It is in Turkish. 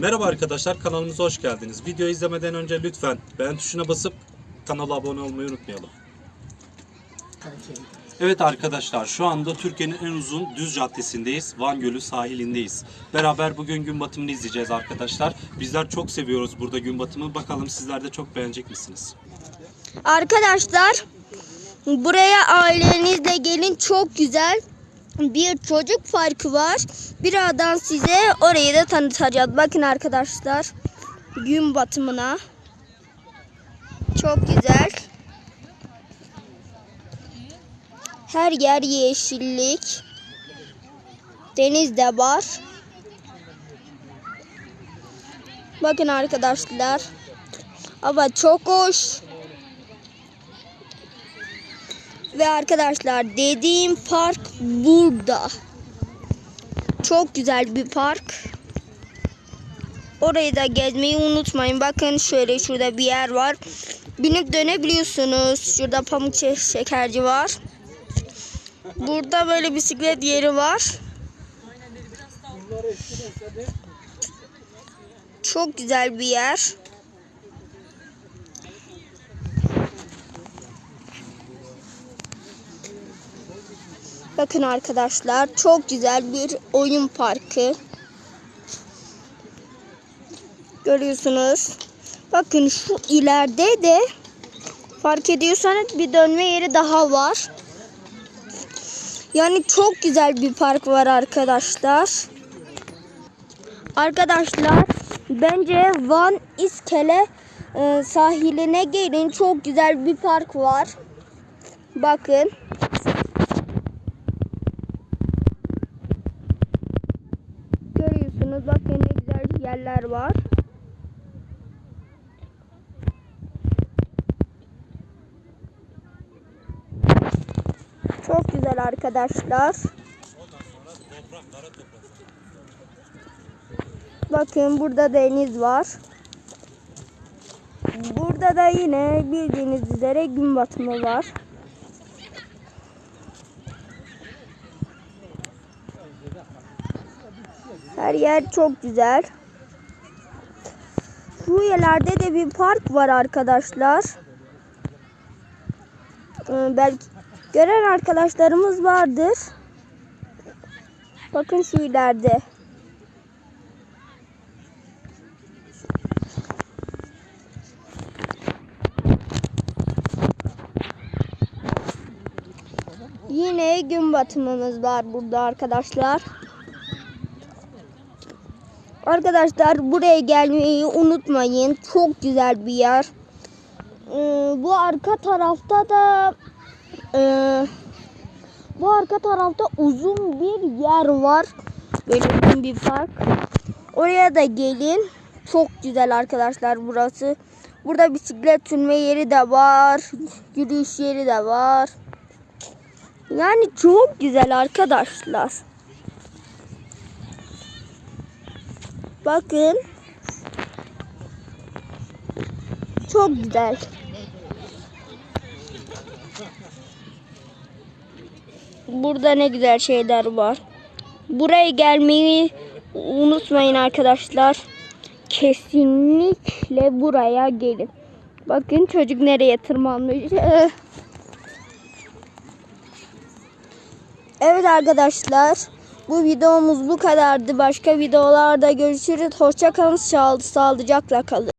Merhaba arkadaşlar kanalımıza hoş geldiniz. Video izlemeden önce lütfen beğen tuşuna basıp kanala abone olmayı unutmayalım. Evet arkadaşlar şu anda Türkiye'nin en uzun düz caddesindeyiz. Van Gölü sahilindeyiz. Beraber bugün gün batımını izleyeceğiz arkadaşlar. Bizler çok seviyoruz burada gün batımı. Bakalım sizler de çok beğenecek misiniz? Arkadaşlar buraya ailenizle gelin çok güzel bir çocuk parkı var. Birazdan size orayı da tanıtacağız. Bakın arkadaşlar gün batımına. Çok güzel. Her yer yeşillik. Deniz de var. Bakın arkadaşlar. Hava çok hoş. Ve arkadaşlar dediğim park burada. Çok güzel bir park. Orayı da gezmeyi unutmayın. Bakın şöyle şurada bir yer var. Binip dönebiliyorsunuz. Şurada pamuk şe- şekerci var. Burada böyle bisiklet yeri var. Çok güzel bir yer. Bakın arkadaşlar çok güzel bir oyun parkı. Görüyorsunuz. Bakın şu ileride de fark ediyorsanız bir dönme yeri daha var. Yani çok güzel bir park var arkadaşlar. Arkadaşlar bence Van İskele e, sahiline gelin. Çok güzel bir park var. Bakın. Görüyorsunuz bakın ne yerler var. Çok güzel arkadaşlar. Bakın burada deniz var. Burada da yine bildiğiniz üzere gün batımı var. Her yer çok güzel. Şu yerlerde de bir park var arkadaşlar. Ee, belki gören arkadaşlarımız vardır. Bakın şu. Yine gün batımımız var burada arkadaşlar. Arkadaşlar buraya gelmeyi unutmayın. Çok güzel bir yer. Ee, bu arka tarafta da e, bu arka tarafta uzun bir yer var. Böyle bir park. Oraya da gelin. Çok güzel arkadaşlar burası. Burada bisiklet sürme yeri de var. Yürüyüş yeri de var. Yani çok güzel arkadaşlar. Bakın. Çok güzel. Burada ne güzel şeyler var. Buraya gelmeyi unutmayın arkadaşlar. Kesinlikle buraya gelin. Bakın çocuk nereye tırmanmış. Evet arkadaşlar. Bu videomuz bu kadardı. Başka videolarda görüşürüz. Hoşçakalın. Sağlıcakla kalın.